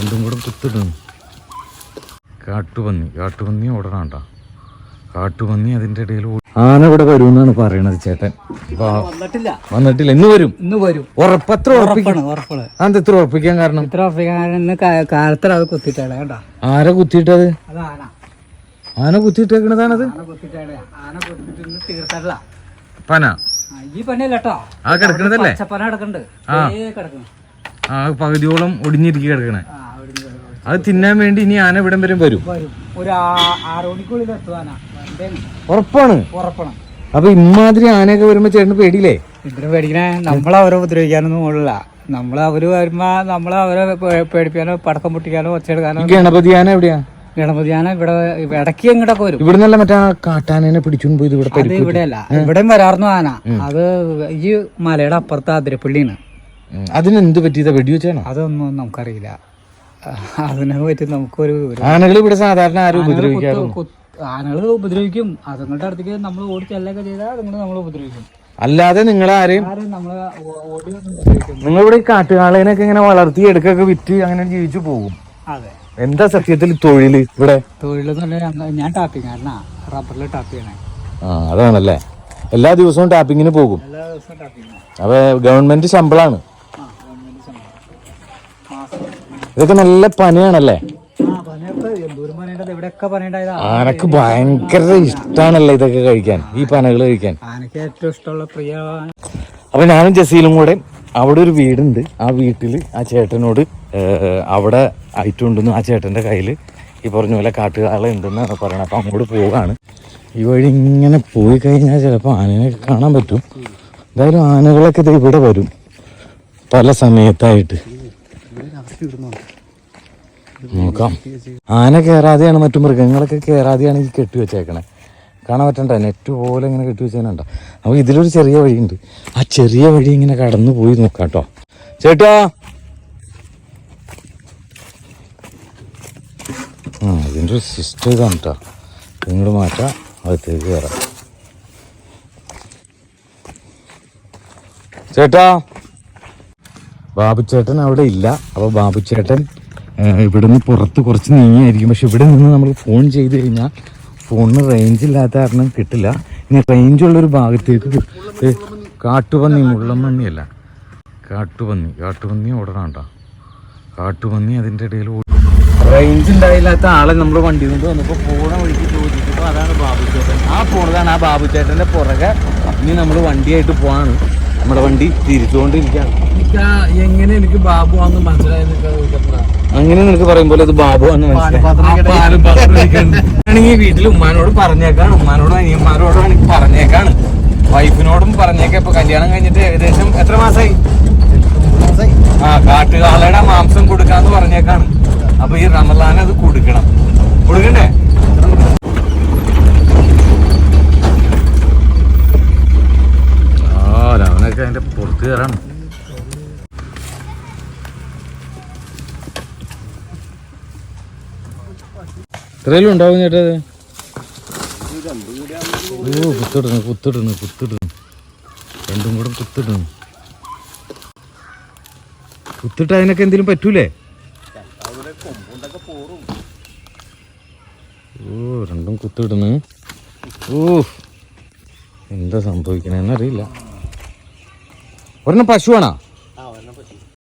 രണ്ടും കൂടെ കുത്തിടുന്നു കാട്ടുപന്നി കാട്ടുപന്നി ഓടണാണ്ട. കാട്ടുപന്നി അതിന്റെ ഇടയിൽ ആന ഇവിടെ വരുമെന്നാണ് പറയണത് ചേട്ടൻ. വന്നിട്ടില്ല. ഇന്ന് വരും. ഇന്ന് വരും. ഉറപ്പത്ര ഉറപ്പാണ് ഉറപ്പാണ്. അത് എത്ര ഉറപ്പിക്കാൻ കാരണം? ഇത്ര കാരണം കാലത്തിൽ അത് കുത്തിയിട്ടാണ് കേട്ടോ ആരെ കുത്തിയിട്ടത്? അത് ആന. കുത്തിയിട്ടേക്കണതാണത് തീർത്തല്ല. പന. ഈ പണിയല്ല കേട്ടോ. ആ കിടക്കണതല്ലേ? കിടക്കണ്ട്. ആ. പകുതിയോളം ഒടിഞ്ഞിരിക്കണേ കിടക്കണേ ആ അവിടെ നിന്ന് കിടക്കുന്നു. അത് തിന്നാൻ വേണ്ടി ഇനി ആന ഇവിടം വരെ വരും. ഒരു ആറ് മണിക്കുള്ളിൽ ഉറപ്പാണ്. ഉറപ്പണം. അപ്പൊ ഇമാതിരി ആനയൊക്കെ വരുമ്പോ ചേട്ടന് പേടിയില്ലേ? പേടിക്കണേ? നമ്മളെ അവരെ ഉപദ്രവിക്കാനൊന്നും ഉള്ള നമ്മളെ അവർ വരുമ്പോ നമ്മളെ അവരെ പേടിപ്പിക്കാനോ പടക്കം പൊട്ടിക്കാനോ ഒച്ചയെടുക്കാനോ ഗണപതി ആന എവിടെയാ? ഗണപതി ആന ഇവിടെ ഇടയ്ക്ക് ഇങ്ങോട്ടൊക്കെ വരും. ഇവിടെ നിന്നല്ല മറ്റേ കാട്ടാനെ പിടിച്ചുകൊണ്ട് പോയി ഇവിടെ അത് ഇവിടെയല്ല. ഇവിടെയും വരാറുന്നു ആന. അത് ഈ മലയുടെ അപ്പുറത്ത് അതിരപ്പള്ളിയാണ് അതിനെന്ത് പറ്റിയതാ? വെടിവെച്ചാണോ? അതൊന്നും നമുക്കറിയില്ല. അതിനെ പറ്റി നമുക്കൊരു ഒരു- ആനകൾ ഇവിടെ സാധാരണ ആരും ആനകൾ ഉപദ്രവിക്കാറ് കുത്ത്- കുത്ത്- ആനകൾ ഉപദ്രവിക്കും. അതുങ്ങളുടെ അടുത്തേക്ക് നമ്മൾ ഓടി ചെല്ലൊക്കെ ചെയ്താൽ അതുങ്ങൾ നമ്മൾ ഉപദ്രവിക്കും. അല്ലാതെ നിങ്ങൾ ആരെയും നിങ്ങൾ ഇവിടെ കാട്ടുകാളേനൊക്കെ ഇങ്ങനെ വളർത്തി എടുക്കൊക്കെ വിറ്റ് അങ്ങനെ ജീവിച്ചു പോകും. അതെ. എന്താ സത്യത്തിൽ തൊഴിൽ ഇവിടെ? തൊഴിലെന്ന് പറഞ്ഞാൽ ഞാൻ ടാപ്പിംഗ് റബ്ബറിൽ ടാപ്പ് ചെയ്യണേ ആ അതാണല്ലേ. എല്ലാ ദിവസവും ടാപ്പിങ്ങിന് പോകും. എല്ലാ ദിവസവും ടാപ്പിംഗ് അപ്പൊ ഗവൺമെന്റ് ശമ്പളാണ്. ഇതൊക്കെ നല്ല പനിയാണല്ലേ? ആനക്ക് ഭയങ്കര ഇഷ്ടാണല്ലേ ഇതൊക്കെ കഴിക്കാൻ ഈ പനകൾ കഴിക്കാൻ. ആനക്ക് ഏറ്റവും ഇഷ്ടമുള്ള പ്രിയ അപ്പൊ ഞാനും ജസീലും കൂടെ അവിടെ ഒരു വീടുണ്ട്. ആ വീട്ടിൽ ആ ചേട്ടനോട് അവിടെ ഐറ്റം ഉണ്ടെന്ന് ആ ചേട്ടന്റെ കയ്യിൽ ഈ പറഞ്ഞ പോലെ കാട്ടുകാള ഉണ്ടെന്നാണ് പറയണത്. അപ്പൊ അങ്ങോട്ട് പോവാണ്. ഈ വഴി ഇങ്ങനെ പോയി കഴിഞ്ഞാൽ ചിലപ്പോൾ ആനനെ കാണാൻ പറ്റും. എന്തായാലും ആനകളൊക്കെ ഇത് ഇവിടെ വരും. പല സമയത്തായിട്ട്. നോക്കാം. ആന കയറാതെയാണ് മറ്റു മൃഗങ്ങളൊക്കെ കയറാതെയാണ് ഈ കെട്ടി വെച്ചേക്കണേ. കാണാൻ പറ്റണ്ട? നെറ്റ് പോലെ ഇങ്ങനെ കെട്ടി വെച്ചേനുണ്ട അപ്പോൾ ഇതിലൊരു ചെറിയ വഴിയുണ്ട്. ആ ചെറിയ വഴി ഇങ്ങനെ കടന്നു പോയി നോക്കാം കേട്ടോ. ചേട്ടാ! ആ ഇതിന്റെ ഒരു സിസ്റ്റം ഇതാണ് കേട്ടോ ഇങ്ങോട്ട് മാറ്റാം. അകത്തേക്ക് കയറാം ചേട്ടാ! ബാബുച്ചേട്ടൻ അവിടെ ഇല്ല. അപ്പോൾ ബാബുച്ചേട്ടൻ ഇവിടെ നിന്ന് പുറത്ത് കുറച്ച് നീങ്ങിയായിരിക്കും പക്ഷെ ഇവിടെ നിന്ന് നമ്മൾ ഫോൺ ചെയ്ത് കഴിഞ്ഞാൽ ഫോണിന് റേഞ്ച് ഇല്ലാത്ത കാരണം കിട്ടില്ല. ഇനി റേഞ്ച് ഉള്ളൊരു ഭാഗത്തേക്ക് കാട്ടുപന്നി മുള്ളമ്പന്നിയല്ല കാട്ടുപന്നി കാട്ടുപന്നി ഓടണണ്ട കാട്ടുപന്നി അതിന്റെ ഇടയിൽ റേഞ്ച് ഉണ്ടായില്ലാത്ത ആളെ നമ്മൾ വണ്ടി കൊണ്ട് വന്നപ്പോൾ പോണ വഴിക്ക് ചോദിച്ചപ്പോൾ അതാണ് ബാബുച്ചേട്ടൻ. ആ പോണതാണ് ആ ബാബുച്ചേട്ടന്റെ പുറകെ ഇനി നമ്മൾ വണ്ടിയായിട്ട് പോവാണ്. നമ്മുടെ വണ്ടി തിരിച്ചുകൊണ്ടിരിക്കുകയാണ് എങ്ങനെ എനിക്ക് ബാബു ആണെന്ന് അങ്ങനെ നിനക്ക് പറയുമ്പോൾ അത് ബാബു എന്ന് മനസ്സിലായി. വീട്ടിൽ ഉമ്മാനോട് പറഞ്ഞേക്കാണ് ഉമ്മാനോടും അനിയന്മാരോടും എനിക്ക് പറഞ്ഞേക്കാണ്. വൈഫിനോടും പറഞ്ഞേക്കാം. ഇപ്പൊ കല്യാണം കഴിഞ്ഞിട്ട് ഏകദേശം എത്ര മാസായി ആ കാട്ടുകാളയുടെ മാംസം കൊടുക്കാന്ന് പറഞ്ഞേക്കാണ് അപ്പൊ ഈ റമലാൻ അത് കൊടുക്കണം കൊടുക്കണ്ടേ ആ അവനൊക്കെ അതിന്റെ പുറത്ത് കയറാണ് ഇത്രയെല്ലാം ഉണ്ടാവും ചേട്ടാ ഓ കുത്തിടുന്നു കുത്തിടുന്നു കുത്തിടുന്നു. രണ്ടും കൂടെ കുത്തിടുന്നു. കുത്തിട്ട് അതിനൊക്കെ എന്തെങ്കിലും പറ്റൂലേ? ഓ രണ്ടും കുത്തിടുന്നു. ഓ എന്താ സംഭവിക്കണെന്നറിയില്ല ഒരെണ്ണം പശുവാണോ?